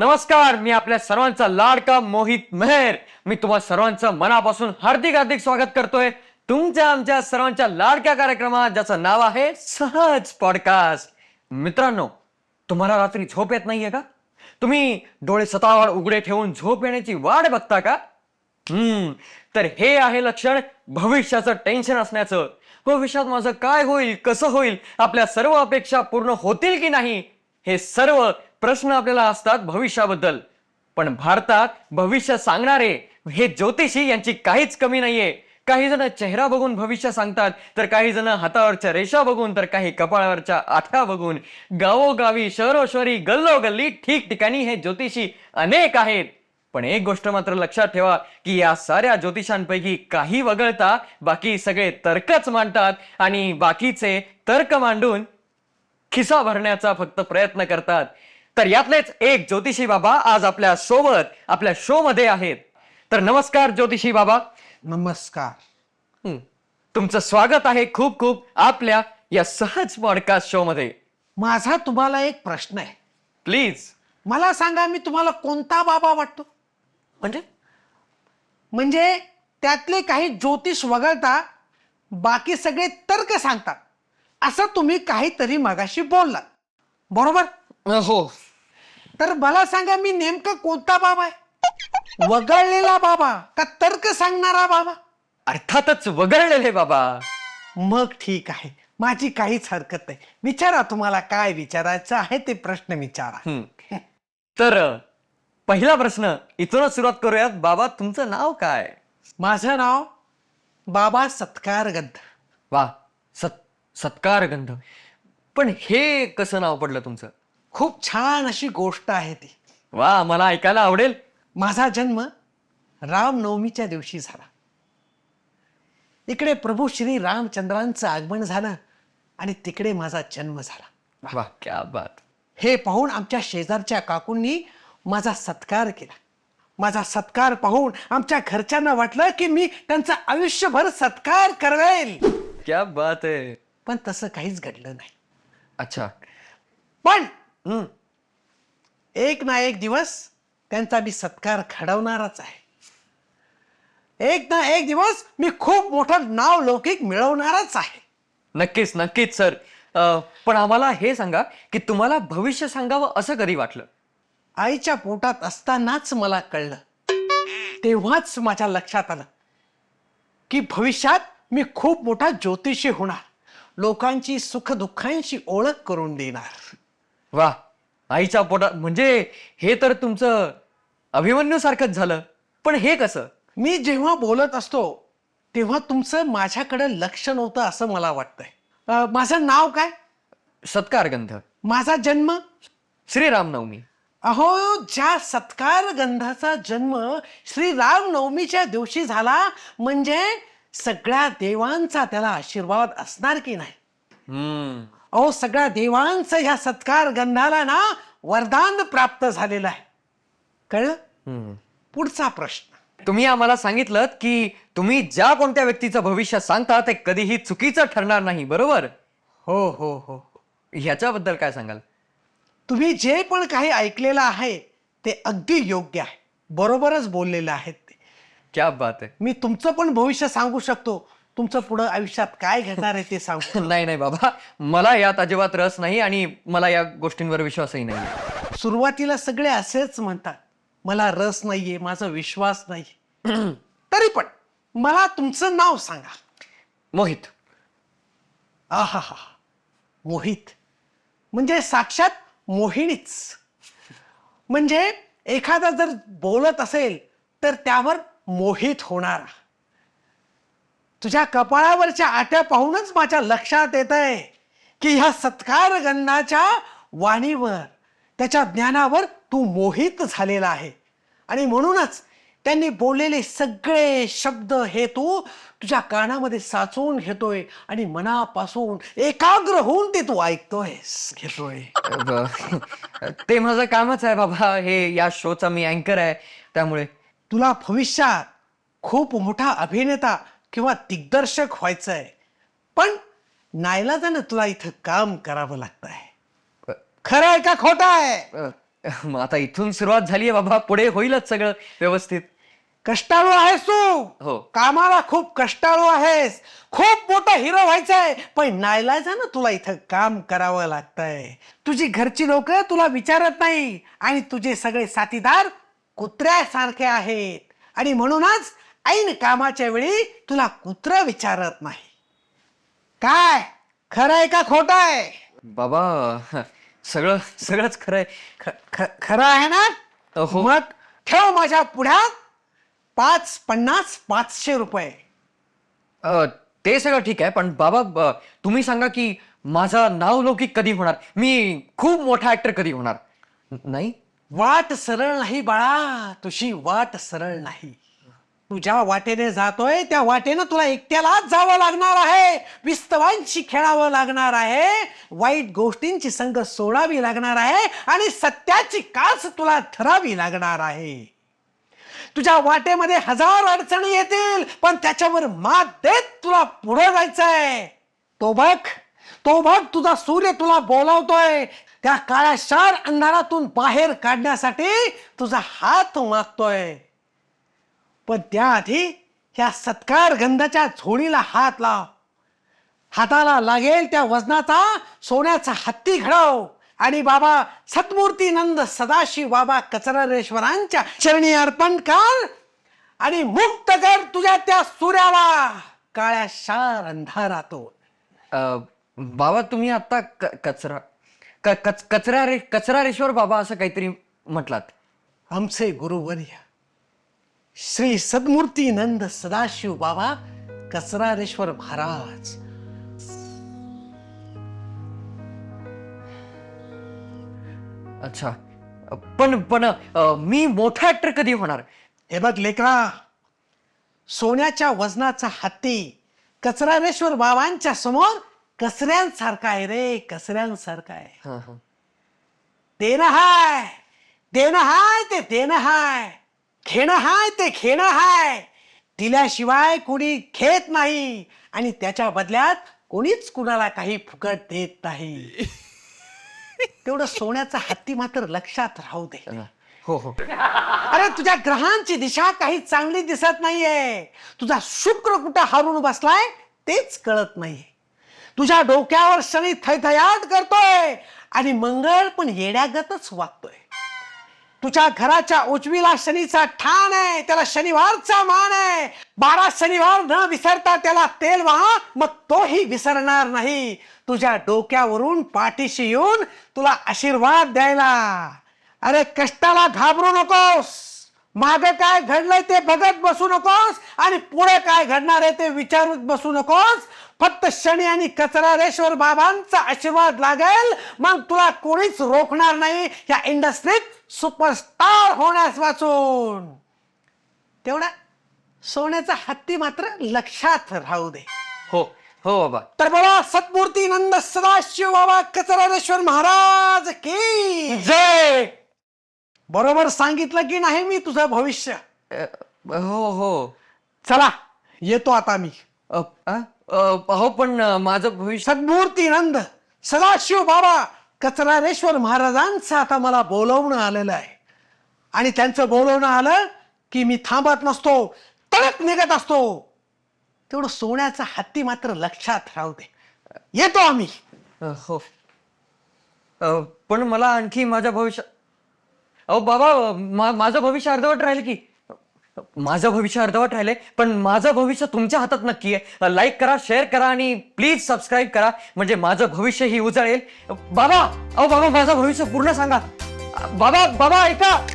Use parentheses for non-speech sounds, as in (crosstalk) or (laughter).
नमस्कार मी आपल्या सर्वांचा लाडका मोहित मेहर. मी तुम्हा सर्वांचं मनापासून हार्दिक हार्दिक स्वागत करतोय. तुमच्या आमच्या सर्वांच्या लाडक्या कार्यक्रमात ज्याचं नाव आहे सहज पॉडकास्ट मित्रांनो तुम्हाला रात्री झोप येत नाहीये का? तुम्ही डोळे सतावर उघडे ठेवून झोप येण्याची वाट बघता का? हम्म तर हे आहे लक्षण. भविष्याचं टेन्शन असण्याचं. भविष्यात माझं काय होईल कसं होईल आपल्या सर्व अपेक्षा पूर्ण होतील की नाही हे सर्व प्रश्न आपल्याला असतात भविष्याबद्दल. पण भारतात भविष्य सांगणारे हे ज्योतिषी यांची काहीच कमी नाहीये. काही जण चेहरा बघून भविष्य सांगतात तर काही जण हातावरच्या रेषा बघून तर काही कपाळावरच्या आठ्या बघून. गावोगावी शहरोशहरी गल्लोगल्ली ठिकठिकाणी हे ज्योतिषी अनेक आहेत. पण एक गोष्ट मात्र लक्षात ठेवा की या साऱ्या ज्योतिषांपैकी काही वगळता बाकी सगळे तर्कच मांडतात आणि बाकीचे तर्क मांडून खिसा भरण्याचा फक्त प्रयत्न करतात. तर यातलेच एक ज्योतिषी बाबा आज आपल्यासोबत आपल्या शो मध्ये आहेत. तर नमस्कार ज्योतिषी बाबा. नमस्कार. हं. तुमचं स्वागत आहे खूप खूप आपल्या या सहज पॉडकास्ट शो मध्ये. माझा तुम्हाला एक प्रश्न आहे. प्लीज मला सांगा मी तुम्हाला कोणता बाबा वाटतो? म्हणजे? म्हणजे त्यातले काही ज्योतिष वगळता बाकी सगळे तर्क सांगतात. असं तुम्ही काहीतरी मगाशी बोललात. बरोबर? हो. तर मला सांगा मी नेमकं कोणता बाबा आहे? वगळलेला बाबा का तर्क सांगणारा बाबा? अर्थातच वगळलेले बाबा. मग ठीक आहे. माझी काहीच हरकत नाही. विचारा तुम्हाला काय विचारायचं आहे ते प्रश्न विचारा. तर पहिला प्रश्न इथूनच सुरुवात करूयात. बाबा तुमचं नाव काय? माझं नाव बाबा सत्कार गद्द वा सत सत्कार गंध पण हे कसं नाव पडलं तुमचं? खूप छान अशी गोष्ट आहे ती. वा मला ऐकायला आवडेल. माझा जन्म रामनवमीच्या दिवशी झाला. इकडे प्रभू श्री रामचंद्रांचं आगमन झालं आणि तिकडे माझा जन्म झाला. वा क्या बात. हे पाहून आमच्या शेजारच्या काकूंनी माझा सत्कार केला. माझा सत्कार पाहून आमच्या घरच्यांना वाटलं की मी त्यांचा आयुष्यभर सत्कार करवेल. क्या बात आहे. पण तसं काहीच घडलं नाही. अच्छा. पण. एक ना एक दिवस त्यांचा मी सत्कार घडवणारच आहे. एक ना एक दिवस मी खूप मोठं नाव लौकिक मिळवणारच आहे. नक्कीच नक्कीच सर. अं, पण आम्हाला हे सांगा की तुम्हाला भविष्य सांगावं असं कधी वाटलं? आईच्या पोटात असतानाच मला कळलं. तेव्हाच माझ्या लक्षात आलं की भविष्यात मी खूप मोठा ज्योतिषी होणार. लोकांची सुखदुःखांशी ओळख करून देणार. वा आईच्या पोटात म्हणजे हे तर तुमचं अभिमन्यू सारखंच झालं. पण हे कसं? मी जेव्हा बोलत असतो तेव्हा तुमचं माझ्याकडे लक्ष नव्हतं असं मला वाटतंय. अं, माझं नाव काय? सत्कार गंध माझा जन्म? श्रीरामनवमी. अहो ज्या सत्कार गंधाचा जन्म श्री रामनवमीच्या दिवशी झाला म्हणजे सगळ्या देवांचा त्याला आशीर्वाद असणार की नाही? हम्म. अहो सगळ्या देवांचं ह्या सत्कार गंधाला ना वरदान प्राप्त झालेलं आहे. कळलं? पुढचा प्रश्न. तुम्ही आम्हाला सांगितलं की तुम्ही ज्या कोणत्या व्यक्तीचं भविष्य सांगता ते कधीही चुकीचं ठरणार नाही बरोबर? हो हो हो. ह्याच्याबद्दल काय सांगाल? तुम्ही जे पण काही ऐकलेलं आहे ते अगदी योग्य आहे. बरोबरच बोललेलं आहे ते. क्या बात आहे. मी तुमचं पण भविष्य सांगू शकतो. तुमचं पुढं आयुष्यात काय घडणार आहे ते सांगू नाही नाही बाबा. मला यात अजिबात रस नाही आणि मला या गोष्टींवर विश्वासही नाही सुरुवातीला सगळे असेच म्हणतात मला रस नाहीये माझा विश्वास नाही (clears throat) तरी पण मला तुमचं नाव सांगा. मोहित. आहा हा मोहित. म्हणजे साक्षात मोहिनीच म्हणजे एखादा जर बोलत असेल तर त्यावर मोहित होणार. तुझ्या कपाळावरच्या आट्या पाहूनच माझ्या लक्षात येत आहे की ह्या सत्कार गंधाच्या वाणीवर त्याच्या ज्ञानावर तू मोहित झालेला आहे. आणि म्हणूनच त्यांनी बोललेले सगळे शब्द हे तू तुझ्या कानामध्ये साचवून घेतोय आणि मनापासून एकाग्र होऊन ते तू ऐकतोयस घेतोय. ते माझं कामच आहे बाबा. हे या शोचा मी अँकर आहे. त्यामुळे. तुला भविष्यात खूप मोठा अभिनेता किंवा दिग्दर्शक व्हायचंय. पण नाईलाजानं तुला इथं काम करावं लागतंय. अ, खरं आहे का खोटं आहे मग आता इथून सुरुवात झालीये बाबा पुढे होईलच सगळं व्यवस्थित. कष्टाळू आहेस तू. हो. कामाला खूप कष्टाळू आहेस. खूप मोठा हिरो व्हायचंय. पण नाईलाज ना तुला इथं काम करावं लागतंय. तुझी घरची लोक तुला विचारत नाही. आणि तुझे सगळे साथीदार कुत्र्यासारखे आहेत. आणि म्हणूनच ऐन कामाच्या वेळी तुला कुत्र विचारत नाही. काय? खरं आहे का खोटं आहे बाबा सगळं सगळंच खरंय. ख- ख- खरं आहे ना? हो. मग ठेव माझ्या पुढ्यात पाच पन्नास पाचशे रुपये. अ, ते सगळं ठीक आहे पण बाबा ब- तुम्ही सांगा की माझं नाव लौकिक कधी होणार? मी खूप मोठा ऍक्टर कधी होणार? नाही? वाट सरळ नाही बाळा तुझी वाट सरळ नाही. तू ज्या वाटेने जातोय त्या वाटेनं तुला एकट्यालाच जावं लागणार आहे. विस्तवांशी खेळावं लागणार आहे. वाईट गोष्टींची संग सोडावी लागणार आहे आणि सत्याची कास तुला ठरावी लागणार आहे. तुझ्या वाटेमध्ये हजार अडचणी येतील पण त्याच्यावर मात देत तुला पुढे जायचंय. तो बघ तो बघ तुझा सूर्य तुला बोलावतोय. त्या काळ्या शार अंधारातून बाहेर काढण्यासाठी तुझा हात मागतोय. पण त्याआधी ह्या सत्कार गंधाच्या झोळीला हात लाव. हाताला लागेल त्या वजनाचा सोन्याचा हत्ती घडव. आणि बाबा सद्मूर्तीनंद सदाशिव बाबा कचरारेश्वरांच्या चरणी अर्पण कर आणि मुक्त कर तुझ्या त्या सूर्याला. काळ्या शार अंधारातून. बाबा तुम्ही आता क- कचरा क- कच- कचरा रे कचरारेश्वर बाबा असं काहीतरी म्हटलात. आमचे गुरुवर्य. श्री सद्मूर्तीनंद सदाशिव बाबा कचरारेश्वर महाराज. अच्छा पण पण अ, मी मोठा ऍक्टर कधी होणार? हे बघ लेकरा सोन्याच्या वजनाचा हत्ती कचरारेश्वर बाबांच्या समोर कचऱ्यांसारखा आहे रे कचऱ्यांसारखा आहे. हं, हं. देणं हाय देणं हाय ते देणं हाय. घेणं हाय ते घेणं हाय. दिल्याशिवाय कोणी घेत नाही. आणि त्याच्या बदल्यात कोणीच कुणाला काही फुकट देत नाही. (laughs) तेवढं सोन्याचा हत्ती मात्र लक्षात राहू दे. हो. हो अरे तुझ्या ग्रहांची दिशा काही चांगली दिसत नाहीये. तुझा शुक्र कुठं हारून बसलाय तेच कळत नाहीये. तुझ्या डोक्यावर शनी थैथयाट करतोय आणि मंगळ पण येड्यागतच वागतोय. तुझ्या घराच्या उजवीला शनीचा ठाण आहे त्याला शनिवारचा मान आहे. बारा शनिवार न विसरता त्याला तेल वाहा मग तोही विसरणार नाही. तुझ्या डोक्यावरून पाठीशी येऊन तुला आशीर्वाद द्यायला. अरे कष्टाला घाबरू नकोस. माग काय घडलंय ते बघत बसू नकोस आणि पुढे काय घडणार आहे ते विचारत बसू नकोस. फक्त शनी आणि कचरारेश्वर बाबांचा आशीर्वाद लागेल. मग तुला कोणीच रोखणार नाही. या इंडस्ट्रीत सुपरस्टार होण्यास वाचून. तेवढा सोन्याचा हत्ती मात्र लक्षात राहू दे. हो हो बाबा. तर बोला सद्मूर्ती नंद सदाशिव बाबा कचरारेश्वर महाराज की जय. बरोबर सांगितलं की नाही मी तुझं भविष्य? अ, हो हो. चला येतो आता मी. अ, अ, अ, हो पण अ, माझं भविष्य सद्मूर्ती नंद सदाशिव बाबा कचरारेश्वर महाराजांचं आता मला बोलवणं आलेलं आहे. आणि त्यांचं बोलवणं आलं की मी थांबत नसतो तडक निघत असतो. तेवढं सोन्याचा हत्ती मात्र लक्षात राहू दे. येतो आम्ही. अ, हो. अ, पण मला आणखी माझ्या भविष्य अहो बाबा मा- माझं भविष्य अर्धवट राहील की? माझं भविष्य अर्धवट राहिले पण माझं भविष्य तुमच्या हातात नक्की आहे. लाईक करा शेअर करा आणि प्लीज सबस्क्राईब करा. म्हणजे माझं भविष्य ही उजळेल. बाबा अहो बाबा माझं भविष्य पूर्ण सांगा. बाबा बाबा ऐका.